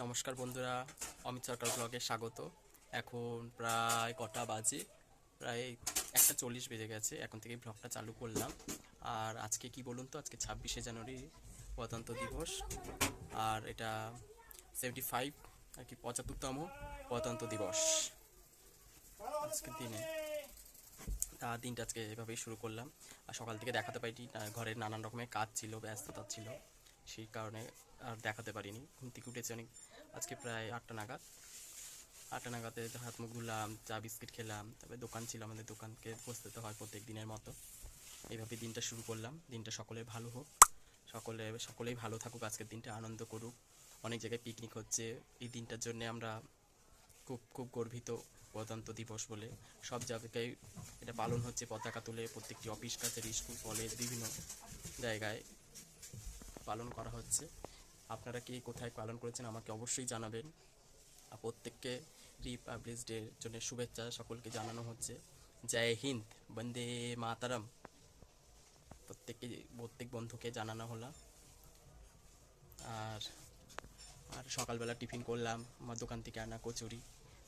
নমস্কার বন্ধুরা অমিত সরকার ব্লগে স্বাগত। এখন প্রায় কটা বাজে প্রায় একটা চল্লিশ বেজে গেছে এখন থেকে ব্লগটা চালু করলাম। আর আজকে কি বলুন তো আজকে ছাব্বিশে জানুয়ারি প্রজাতন্ত্র দিবস। আর এটা সেভেন্টি ফাইভ আর কি পঁচাত্তরতম প্রজাতন্ত্র দিবস। আজকের দিনে তা দিনটা আজকে এভাবেই শুরু করলাম। আর সকাল থেকে দেখাতে না, ঘরের নানান রকমের কাজ ছিল ব্যস্ততা ছিল। সেই কারণে আর দেখাতে পারিনি। ঘুম থেকে উঠেছি অনেক, আজকে প্রায় আটটা নাগাদ। আটটা নাগাদে হাত মুখ ধুলাম, চা, বিস্কিট খেলাম, তারপরে দোকান ছিল আমাদের দোকানকে বসতে তো হয় প্রত্যেক দিনের মতো। এইভাবে দিনটা শুরু করলাম। দিনটা সকলের ভালো হোক, সকলে, সকলেই ভালো থাকুক, আজকের দিনটা আনন্দ করুক। অনেক জায়গায় পিকনিক হচ্ছে। এই দিনটার জন্য আমরা খুব খুব গর্বিত গণতন্ত্র দিবস বলে। সব জায়গায় এটা পালন হচ্ছে, পতাকা তুলে প্রত্যেকটি অফিস কাছারি স্কুল কলেজ বিভিন্ন জায়গায়। পালন করা হচ্ছে। আপনারা কি কোথায় পালন করেছেন আমাকে অবশ্যই জানাবেন। প্রত্যেককে রিপাবলিক ডের জন্য শুভেচ্ছা সকলকে জানানো হচ্ছে। জয় হিন্দ, বন্দে মাতারাম। প্রত্যেককে, প্রত্যেক বন্ধুকে জানানো হলো। আর আর সকালবেলা টিফিন করলাম, আমার দোকান থেকে আনা কচুরি।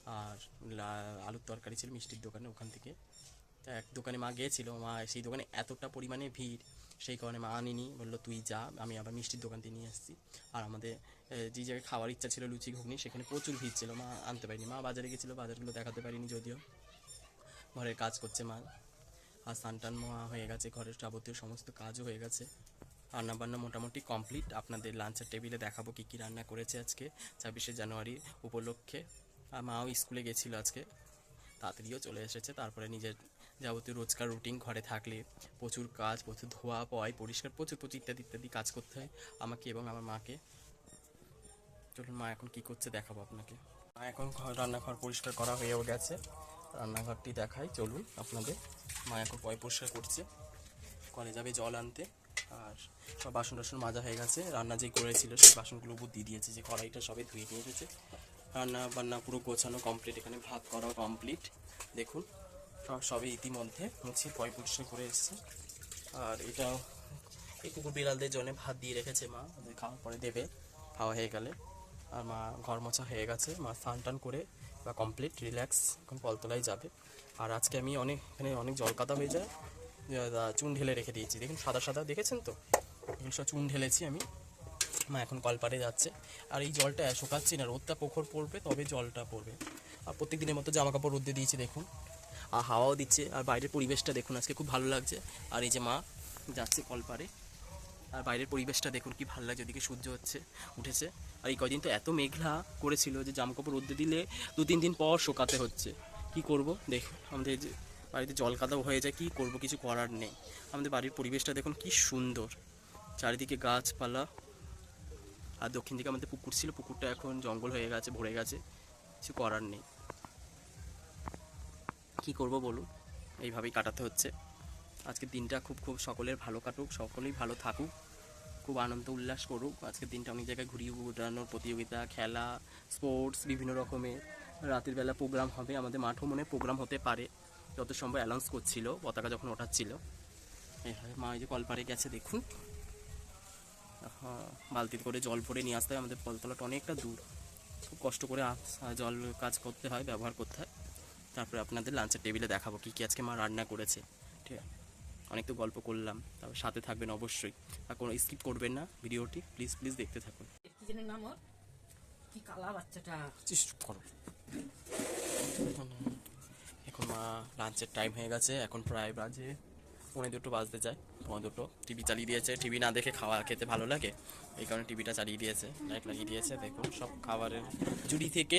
আর আলুর তরকারি ছিল, মিষ্টির দোকানে ওখান থেকে। তা এক দোকানে মা গিয়েছিল, মা সেই দোকানে এতটা পরিমাণে ভিড়, সেই কারণে মা আনিনি। বলল, তুই যা, আমি আবার মিষ্টির দোকান থেকে নিয়ে এসেছি আর আমাদের যে জায়গায় খাওয়ার ইচ্ছা ছিল লুচি, ঘুগনি, সেখানে প্রচুর ভিড় ছিল। মা আনতে পারিনি। মা বাজারে গেছিল বাজারগুলো দেখাতে পারিনি যদিও। ঘরের কাজ করছে মা। আর সানটান মা হয়ে গেছে, ঘরের যাবতীয় সমস্ত কাজও হয়ে গেছে। রান্না বান্না মোটামুটি কমপ্লিট। আপনাদের লাঞ্চের টেবিলে দেখাবো কী কী রান্না করেছে আজকে, ছাব্বিশে জানুয়ারি উপলক্ষে। আর মাও স্কুলে গেছিল আজকে। তাড়াতাড়িও চলে এসেছে, তারপরে নিজের যাবতীয় রোজকার রুটিন ঘরে থাকলে প্রচুর কাজ, প্রচুর ধোয়া, পয়, পরিষ্কার, প্রচুর প্রচুর ইত্যাদি ইত্যাদি কাজ করতে হয় আমাকে এবং আমার মাকে। চলুন মা এখন কি করছে দেখাবো আপনাকে। মা এখন ঘর রান্নাঘর পরিষ্কার করা হয়েও গেছে। রান্নাঘরটি দেখাই, চলুন আপনাদের। মা এখন পয় পরিষ্কার করছে। কলে যাবে জল আনতে। আর সব বাসন টাসন মাজা হয়ে গেছে। রান্না যে করেছিল সেই বাসনগুলো দিয়ে দিয়েছে, যে কড়াইটা সবে ধুয়ে নিয়ে এসেছে। রান্না বান্না পুরো গোছানো কমপ্লিট এখানে ভাত করাও কমপ্লিট দেখুন সব সবে ইতিমধ্যে মুছে পয় পরিষ্কার করে এসেছে। আর এটাও এই কুকুর বিড়ালদের জন্য ভাত দিয়ে রেখেছে মা, ওদের খাওয়ার পরে দেবে, খাওয়া হয়ে গেলে। আর মা ঘর মোছা হয়ে গেছে, মা স্নান টান করে বা কমপ্লিট রিল্যাক্স এখন কলতলায় যাবে। আর আজকে আমি অনেক, এখানে অনেক জল কাদা হয়ে যায় চুন ঢেলে রেখে দিয়েছি। দেখুন, সাদা সাদা, দেখেছেন তো? এগুলো সব চুন ঢেলেছি আমি। মা এখন কলপাড়ে যাচ্ছে। আর এই জলটা শুকাচ্ছি না, রোদটা পোখর পড়বে, তবে জলটা পড়বে। আর প্রত্যেক দিনের মতো জামা কাপড় রোদে দিয়েছি, দেখুন। হাওয়াও দিচ্ছে। আর বাইরের পরিবেশটা দেখুন, আজকে খুব ভালো লাগছে। আর এই যে মা যাচ্ছে কলপাড়ে আর বাইরের পরিবেশটা দেখুন, কি ভালো লাগছে। ওদিকে সূর্য হচ্ছে, উঠেছে। আর এই কদিন তো এত মেঘলা করেছিল যে জামা কাপড় রোদে দিলে দু, তিন দিন পর শোকাতে হচ্ছে। কি করব? দেখুন, আমাদের যে বাড়িতে জল কাদাও হয়ে যায়, কি করব? কিছু করার নেই। আমাদের বাড়ির পরিবেশটা দেখুন, কি সুন্দর। চারিদিকে গাছপালা। আর দক্ষিণ দিকে আমাদের পুকুর ছিল, পুকুরটা এখন জঙ্গল হয়ে গেছে, ভরে গেছে। কিছু করার নেই। কি করব বলুন? এইভাবেই কাটাতে হচ্ছে। আজকের দিনটা খুব খুব সকলের ভালো কাটুক, সকলেই ভালো থাকুক। খুব আনন্দ উল্লাস করুক। আজকের দিনটা অনেক জায়গায় ঘুরিয়ে উড়ানোর প্রতিযোগিতা, খেলা স্পোর্টস বিভিন্ন রকমের। রাতের বেলা প্রোগ্রাম হবে। আমাদের মাঠও মনে প্রোগ্রাম হতে পারে। যত সম্ভব অ্যানাউন্স করছিল, পতাকা যখন ওঠাচ্ছিল। এইভাবে মা যে কলপারে গেছে, দেখুন। বালতিতে করে জল ভরে নিয়ে আসতে হয়। আমাদের কলতলাটা অনেকটা দূর। খুব কষ্ট করে জল কাজ করতে হয়, ব্যবহার করতে হয়। তারপরে আপনাদের লাঞ্চের টেবিলে দেখাবো কী কী আজকে মা রান্না করেছে ঠিক আছে? অনেক তো গল্প করলাম তারপর সাথে থাকবেন অবশ্যই। আর কোনো স্কিপ করবেন না ভিডিওটি প্লিজ প্লিজ দেখতে থাকুন। কি নাম কি কালা বাচ্চাটা। করো। এখন মা লাঞ্চের টাইম হয়ে গেছে এখন প্রায় বাজে পৌনে দুটো বাজতে যায় পৌনে দুটো। টিভি চালিয়ে দিয়েছে টিভি না দেখে খাওয়া খেতে ভালো লাগে এই কারণে টিভিটা চালিয়ে দিয়েছে লাইট লাগিয়ে দিয়েছে দেখুন সব খাবারের জুড়ি থেকে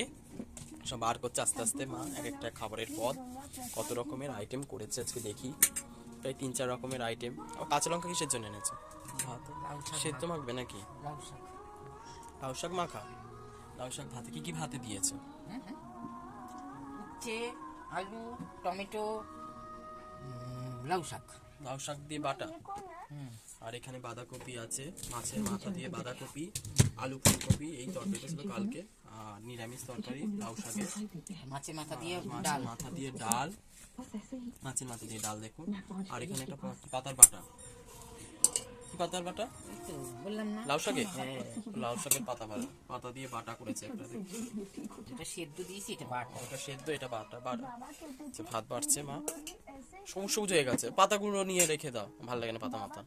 সব বার করছে আস্তে আস্তে মা এক একটা খাবারের পদ কত রকমের আইটেম করেছে আজকে দেখি। প্রায় তিন চার রকমের আইটেম কাঁচা লঙ্কা কিসের জন্য এনেছে? লাউ সেদ্ধ মাখবে নাকি? লাউ শাক লাউ শাক মাখা? লাউ শাক ভাতে কি কি ভাতে দিয়েছে? আলু টমেটো লাউ শাক। লাউ শাক দিয়ে বাটা? আর এখানে বাঁধাকপি আছে মাছের মাথা দিয়ে বাঁধাকপি আলু ফুলকপি এই তরকারিটা ছিল কালকে। নিরামিষ তরকারি লাউ শাকের। মাছের মাথা দিয়ে ডাল। মাথা দিয়ে ডাল। মাছের মাথা দিয়ে ডাল দেখুন। আর এখানে একটা পাতার বাটা। পাতার বাটা? বললাম না। লাউ শাকে? লাউ শাকের পাতা বাটা। পাতা দিয়ে বাটা করেছে একটা এটা সেদ্ধ দিয়েছি এটা বাটা। ওটা সেদ্ধ এটা বাটা বাটা। আচ্ছা, ভাত বাড়ছে মা। সবুজ সবুজ হয়ে গেছে। পাতাগুলো নিয়ে রেখে দাও। ভালো লাগে না পাতা মাথা।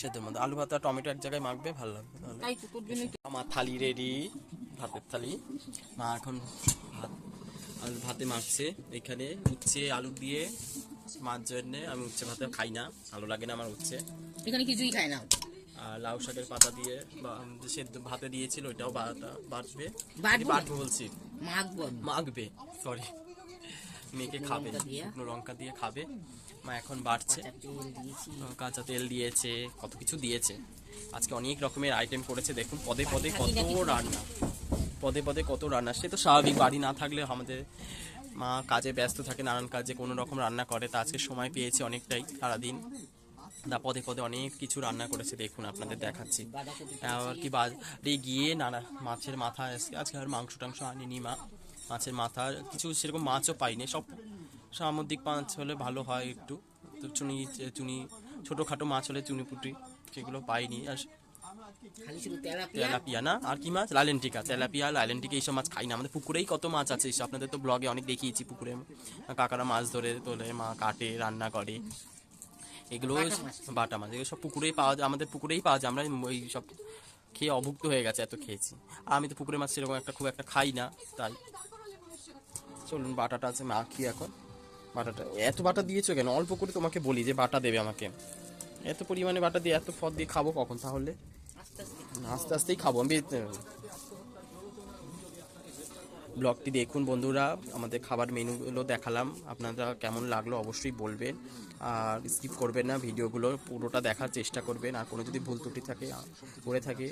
সেদ্ধের মধ্যে। আলু ভাতা টমেটো এক জায়গায় মাখবে ভালো লাগবে আমার থালি রেডি ভাতের থালি। মা এখন ভাত আলু ভাতে মাখছে এখানে উচ্ছে আলু দিয়ে মার জন্যে আমি উচ্ছে ভাতে খাই না ভালো লাগে না আমার উচ্ছে। এখানে কিছুই খায় না? আর লাউ শাকের পাতা দিয়ে বা সেদ্ধ ভাতে দিয়েছিল ওইটাও বাটা বাটবে। বাটবো? বাটবো বলছি। মাখবো সরি মেয়েকে খাবে লঙ্কা দিয়ে? শুকনো লঙ্কা দিয়ে খাবে। মা এখন বাড়ছে কাঁচা তেল দিয়েছি। কাঁচা তেল দিয়েছে কত কিছু দিয়েছে। আজকে অনেক রকমের আইটেম করেছে দেখুন পদে পদে কত রান্না। পদে পদে কত রান্না, সে তো স্বাভাবিক, বাড়ি না থাকলে আমাদের মা কাজে ব্যস্ত থাকে, নানান কাজে, কোনো রকম রান্না করে, তা আজকে সময় পেয়েছে অনেকটাই সারাদিন। দা পদে পদে অনেক কিছু রান্না করেছে, দেখুন আপনাদের দেখাচ্ছি। আর কি বাড়ি গিয়ে নানা মাছের মাথা, আজকে আজকে আর মাংস টাংস আনিনি মা। মাছের মাথা, কিছু সেরকম মাছও পাইনি, সব সামুদ্রিক মাছ হলে ভালো হয় একটু। তো চুনি চুনি ছোটোখাটো মাছ হলে চুনি পুটি, সেগুলো পাইনি। আর তেলাপিয়া? না? আর কি মাছ? লালেন্টিকা তেলাপিয়া লালেন্টিকা এইসব মাছ খাই না। আমাদের পুকুরেই কত মাছ আছে এইসব? আপনাদের তো ব্লগে অনেক দেখিয়েছি পুকুরে। কাকারা মাছ ধরে তোলে মা কাটে রান্না করে। এগুলো বাটা মাছ? এগুলো সব পুকুরেই পাওয়া যায় আমাদের পুকুরেই পাওয়া যায়। আমরা ওই সব খেয়ে অভুক্ত হয়ে গেছে এত খেয়েছি। আর আমি তো পুকুরে মাছ সেরকম একটা খুব একটা খাই না তাই। চলুন বাটাটা আছে মা মাখি এখন? বাটাটা এত বাটা দিয়েছ কেন? অল্প করে তোমাকে বলি যে বাটা দেবে আমাকে। এত পরিমাণে বাটা দিয়ে এত ফদ দিয়ে খাব কখন তাহলে? আস্তে আস্তেই খাব, আমি ব্লগটি দেখুন বন্ধুরা, আমাদের খাবার মেনুগুলো দেখালাম, আপনারা কেমন লাগল অবশ্যই বলবেন, আর স্কিপ করবেন না ভিডিওগুলো, পুরোটা দেখার চেষ্টা করবেন, আর কোনো যদি ভুল ত্রুটি থাকে করে থাকে,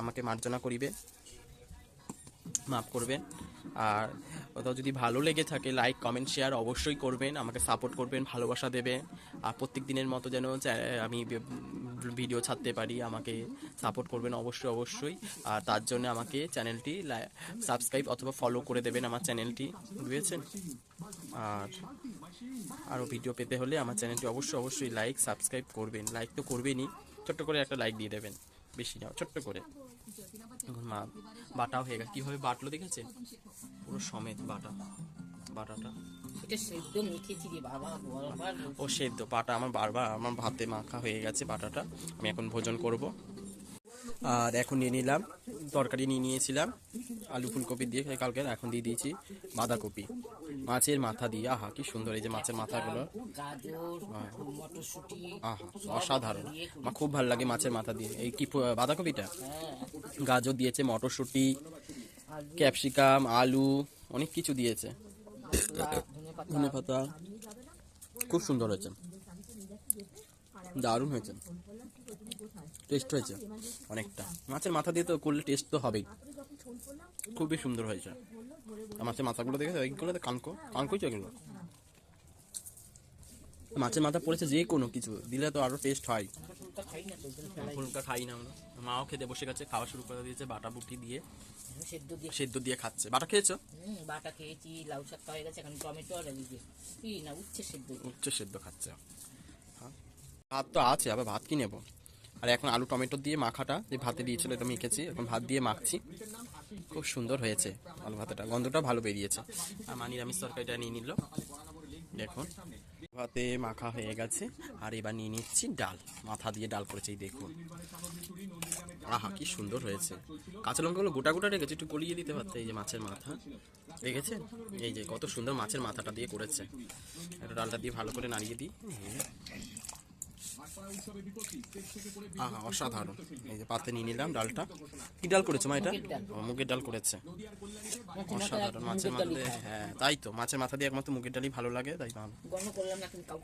আমাকে মার্জনা করিবে মাফ করবেন, আর কোথাও যদি ভালো লেগে থাকে লাইক কমেন্ট শেয়ার অবশ্যই করবেন, আমাকে সাপোর্ট করবেন, ভালোবাসা দেবেন, আর প্রত্যেক দিনের মতো যেন আমি ভিডিও ছাড়তে পারি, আমাকে সাপোর্ট করবেন অবশ্যই অবশ্যই। আর তার জন্য আমাকে চ্যানেলটি সাবস্ক্রাইব অথবা ফলো করে দেবেন আমার চ্যানেলটি বুঝেছেন? আর আরও ভিডিও পেতে হলে আমার চ্যানেলটি অবশ্যই অবশ্যই লাইক সাবস্ক্রাইব করবেন। লাইক তো করবেনই, ছোট্ট করে একটা লাইক দিয়ে দেবেন, বেশি না, ছোট্ট করে। মা বাটাও হয়ে গেছে কীভাবে বাটলো, দেখেছেন? পুরো সমেত বাটা, বাটাটা। এটা সেদ্ধ মেখেছি রে বাবা ও সেদ্ধ পাটা আমার বারবার আমার ভাতে মাখা হয়ে গেছে বাটাটা আমি এখন ভোজন করব। আর এখন নিয়ে নিলাম তরকারি নিয়ে নিয়েছিলাম আলু ফুলকপি দিয়ে কালকে এখন দিয়ে দিয়েছি বাঁধাকপি। মাছের মাথা দিয়ে আহা কি সুন্দর এই যে মাছের মাথাগুলো। আহা অসাধারণ। আমার খুব ভালো লাগে মাছের মাথা দিয়ে। এই কি বাঁধাকপিটা? হ্যাঁ। গাজর দিয়েছে মটরশুঁটি ক্যাপসিকাম আলু অনেক কিছু দিয়েছে। ধনে পাতা খুব সুন্দর হয়েছে। দারুণ হয়েছে। টেস্ট হয়েছে অনেকটা। মাছের মাথা দিয়ে তো করলে টেস্ট তো হবেই। খুবই সুন্দর হয়েছে। মাছের মাথাগুলো দেখে এইগুলো তো কানকো। কানকোই তো এগুলো। মাছের মাথা পড়েছে যে কোনো কিছু। দিলে তো আরও টেস্ট হয়। ফুলকা খাই না আমরা। মাও খেতে বসে গেছে খাওয়া শুরু করে দিয়েছে বাটা বুটি দিয়ে সেদ্ধ দিয়ে। সেদ্ধ দিয়ে খাচ্ছে। বাটা খেয়েছো? বাটা খেয়েছি লাউ শাক হয়ে গেছে এখন টমেটো আর কি না উচ্ছে সেদ্ধ। উচ্চ সেদ্ধ খাচ্ছে। হ্যাঁ। ভাত তো আছে আবার ভাত কি নেব? আর এখন আলু টমেটো দিয়ে মাখাটা যে ভাতে দিয়েছিল এটা মেখেছি এখন ভাত দিয়ে মাখছি। খুব সুন্দর হয়েছে আলু ভাতটা গন্ধটা ভালো বেরিয়েছে। আর মা নিরামিষ তরকারিটা নিয়ে নিল। দেখুন। ভাতে মাখা হয়ে গেছে। আর এবার নিয়ে নিচ্ছি ডাল। মাথা দিয়ে ডাল করেছে, দেখুন। আহা, কি সুন্দর হয়েছে। কাঁচা লঙ্কাগুলো গোটা গোটা রেখেছে, একটু গলিয়ে দিতে পারতে এই যে মাছের মাথা। দেখেছেন? এই যে কত সুন্দর মাছের মাথাটা দিয়ে করেছে। একটা ডালটা দিয়ে ভালো করে নাড়িয়ে দিই। আহা অসাধারণ। এই যে পাতে নিয়ে নিলাম ডালটা। কি ডাল করেছ মা এটা? মুগের ডাল। করেছে। অসাধারণ মাছের মাথা হ্যাঁ তাই তো মাছের মাথা দিয়ে একমাত্র মুগের ডালই ভালো লাগে তাই ভালো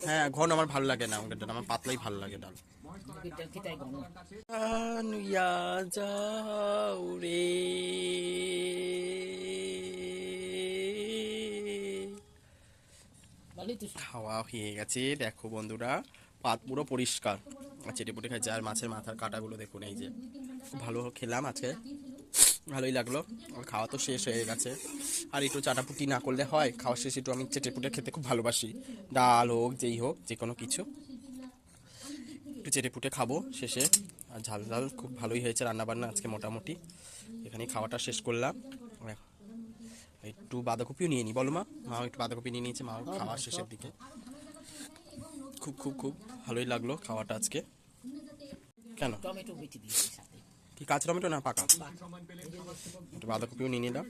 হ্যাঁ ঘন আমার ভালো লাগে না মুগের ডাল আমার পাতলাই ভালো লাগে ডাল। যাও রে। খাওয়া হয়ে গেছে দেখো বন্ধুরা। পাত পুরো পরিষ্কার। আর চেটে পুটে খাইছে আর মাছের মাথার কাটাগুলো দেখুন, এই যে। ভালো খেলাম আজকে। ভালোই লাগল। আর খাওয়া তো শেষ হয়ে গেছে। আর একটু চাটাপুটি না করলে হয়, খাওয়া শেষ একটু আমি চেটে পুটে খেতে খুব ভালোবাসি। ডাল হোক, যেই হোক, যে কোনো কিছু। একটু চেটে পুটে খাব শেষে। আর ঝাল ঝাল খুব ভালোই হয়েছে রান্নাবান্না আজকে মোটামুটি। এখানেই খাওয়াটা শেষ করলাম। একটু বাঁধাকপিও নিয়ে নিই বলো মা মা একটু বাঁধাকপি নিয়ে নিয়েছে মা খাওয়া শেষের দিকে। খুব খুব খুব ভালোই লাগল খাওয়াটা আজকে। কেন? টমেটো বেটে দিয়েছি সাথে। কি কাঁচা টমেটো না পাকা? একটু বাঁধাকপিও নিয়ে নিলাম।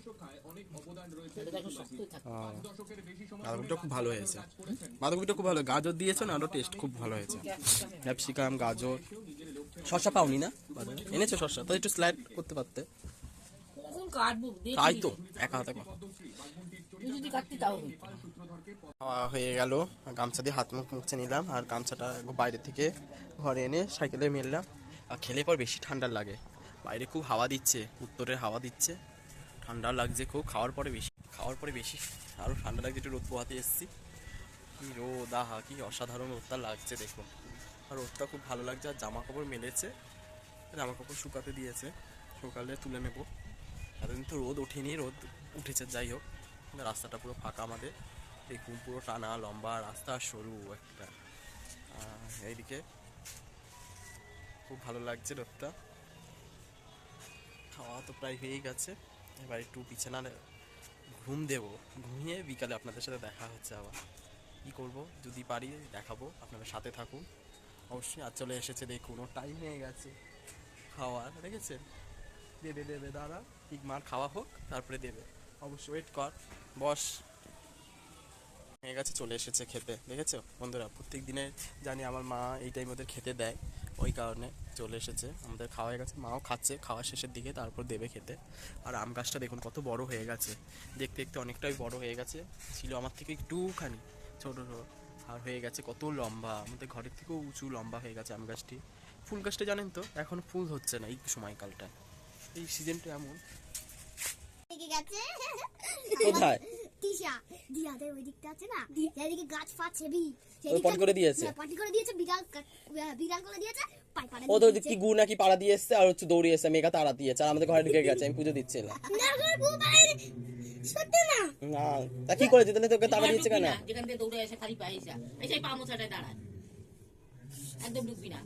বাঁধাকপিটা খুব ভালো হয়েছে। বাঁধাকপিটা খুব ভালো গাজর দিয়েছ না আরও টেস্ট খুব ভালো হয়েছে। ক্যাপসিকাম গাজর শসা পাওনি না? এনেছো শসা? তো একটু স্লাইড করতে পারতে। তাই তো একা হাতে। খাওয়া হয়ে গেল। গামছা দিয়ে হাত মুখ মুছে নিলাম আর গামছাটা বাইরে থেকে ঘরে এনে সাইকেলে মেললাম। আর খেলে পর বেশি ঠান্ডা লাগে। বাইরে খুব হাওয়া দিচ্ছে, উত্তরের হাওয়া দিচ্ছে। ঠান্ডা লাগছে খুব। খাওয়ার পরে বেশি, খাওয়ার পরে বেশি। আরও ঠান্ডা লাগছে, একটু রোদ পোহাতে এসেছি। কি রোদ, আহা, কি অসাধারণ রোদটা লাগছে, দেখুন। আর রোদটা খুব ভালো লাগছে। আর জামা কাপড় মেলেছে। জামা কাপড় শুকাতে দিয়েছে। সকালে তুলে নেব। এতদিন তো রোদ ওঠেনি, রোদ উঠেছে, যাই হোক। রাস্তাটা পুরো ফাঁকা আমাদের। দেখুন পুরো টানা, লম্বা রাস্তা সরু একটা। এইদিকে খুব ভালো লাগছে রোদটা। খাওয়া তো প্রায় হয়েই গেছে। এবার একটু বিছানার ঘুম দেবো। ঘুমিয়ে বিকালে আপনাদের সাথে দেখা হচ্ছে আবার। কী করব? যদি পারি দেখাবো। আপনারা সাথে থাকুন। অবশ্যই আর চলে এসেছে, দেখুন ওর টাইম হয়ে গেছে। খাওয়ার দেখেছেন? দেবে দেবে দাঁড়া ঠিক মার খাওয়া হোক, তারপরে দেবে। অবশ্যই ওয়েট কর। বস। হয়ে গেছে চলে এসেছে খেতে দেখেছ? বন্ধুরা প্রত্যেক দিনে জানি আমার মা এই টাইম ওদের খেতে দেয় ওই কারণে চলে এসেছে আমাদের খাওয়া হয়ে গেছে মাও খাচ্ছে খাওয়া শেষের দিকে তারপর দেবে খেতে। আর আম গাছটা দেখুন কত বড় হয়ে গেছে দেখতে দেখতে অনেকটাই বড় হয়ে গেছে ছিল আমার থেকে একটুখানি ছোট ছোটো আর হয়ে গেছে কত লম্বা আমাদের ঘরের থেকেও উঁচু লম্বা হয়ে গেছে আম গাছটি। ফুল গাছটা জানেন তো এখন ফুল হচ্ছে না এই সময়কালটা এই সিজনটা এমন। কোথায়? তিশা দিয়াদের ওই দিকটা আছে না? যেদিকে গাছ ফাছ হেবি পটি করে দিয়েছে? পটি করে দিয়েছে বিড়াল বিড়াল করে দিয়েছে ও তো কি গু নাকি পাড়া দিয়ে এসছে আর হচ্ছে এসছে মেঘা তাড়া দিয়েছে আর আমাদের ঘরে ঢুকে গেছে আমি পুজো দিচ্ছিলাম না না? তা কি করেছে? তাহলে তোকে তাড়া দিয়েছে কেন? না, যেখান থেকে দৌড়ে এসে খালি পায়ে এসে এসে পা মোছাটায় দাঁড়ায়। একদম ঢুকবি না।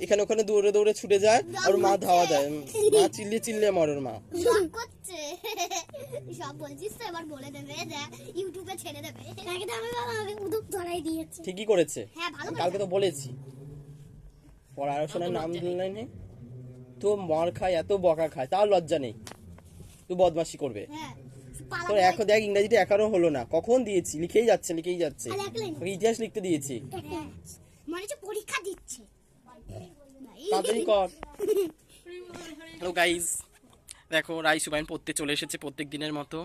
এখানে ওখানে দৌড়ে দৌড়ে ছুটে যায় আর মা ধাওয়া দেয়। মা চিল্লিয়ে চিল্লিয়ে মরে ওর মা। করছে। ঠিকই করেছে। হ্যাঁ কালকে তো বলেছি। পড়াশোনার নাম দিলাই নেই তো মার খায় এত বকা খায় তাও লজ্জা নেই। তুই বদমাশি করবে। হ্যাঁ তোর এখন দেখ ইংরেজিটা একারও হলো না। কখন দিয়েছি? লিখেই যাচ্ছে লিখেই যাচ্ছে। ইতিহাস লিখতে দিয়েছি। হ্যাঁ। মনে হচ্ছে পরীক্ষা দিচ্ছে। তাড়াতাড়ি কর হ্যালো গাইজ দেখো রাই সুবাইন পড়তে চলে এসেছে প্রত্যেক দিনের মতো।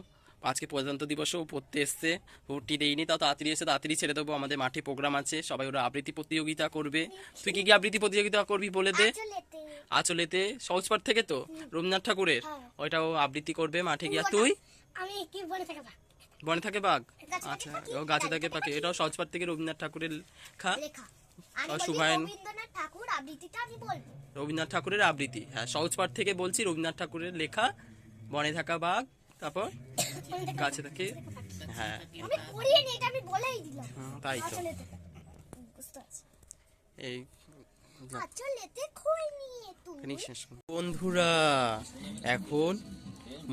আজকে প্রজাতন্ত্র দিবসেও পড়তে এসছে। ভর্তি দেয়নি তাও তাড়াতাড়ি এসে তাড়াতাড়ি ছেড়ে দেবো। আমাদের মাঠে প্রোগ্রাম আছে সবাই ওরা আবৃত্তি প্রতিযোগিতা করবে। তুই কি কি আবৃত্তি প্রতিযোগিতা করবি বলে দে? চলেতে আচলেতে। সহজপাঠ থেকে তো? রবীন্দ্রনাথ ঠাকুরের? ওইটাও আবৃত্তি করবে মাঠে গিয়া। তুই? আমি কি বলে থাকবা বনে থাকে বাঘ? আচ্ছা ও গাছে থাকে পাখি। এটাও সহজপাঠ থেকে রবীন্দ্রনাথ ঠাকুরের লেখা। শুভায়ন- রবীন্দ্রনাথ ঠাকুর আবৃত্তিটা আমি বলব। রবীন্দ্রনাথ ঠাকুরের আবৃত্তি হ্যাঁ সহজ পাঠ থেকে বলছি রবীন্দ্রনাথ ঠাকুরের লেখা বনে থাকা বাঘ তারপর গাছে থাকে হ্যাঁ। আমি পড়িয়ে নি এটা আমি বলেই দিলাম। তাই তো। এই বন্ধুরা, এখন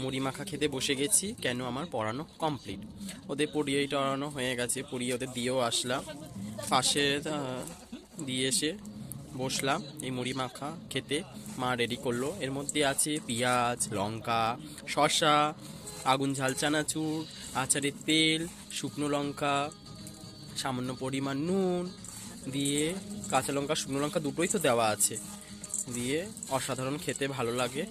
মুড়ি মাখা খেতে বসে গেছি, কেন আমার পড়ানো কমপ্লিট ওদের পড়িয়ে টড়ানো হয়ে গেছে, পড়িয়ে ওদের দিয়েও আসলাম। পাশে দিয়ে এসে বসলাম এই মুড়ি মাখা খেতে। মা রেডি করল। এর মধ্যে আছে পেঁয়াজ, লঙ্কা, শসা, আগুন ঝাল চানাচুর, আচারের তেল, শুকনো লঙ্কা, সামান্য পরিমাণ নুন দিয়ে কাঁচা লঙ্কা, শুকনো লঙ্কা দুটোই তো দেওয়া আছে। দিয়ে অসাধারণ খেতে ভালো লাগে।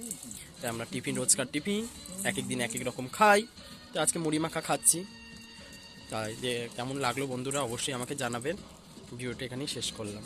তাই আমরা টিফিন, রোজকার টিফিন এক এক দিন এক এক রকম খাই। তো আজকে মুড়ি মাখা খাচ্ছি। তাই যে কেমন লাগল বন্ধুরা, অবশ্যই আমাকে জানাবেন। ভিডিওটা এখানেই শেষ করলাম।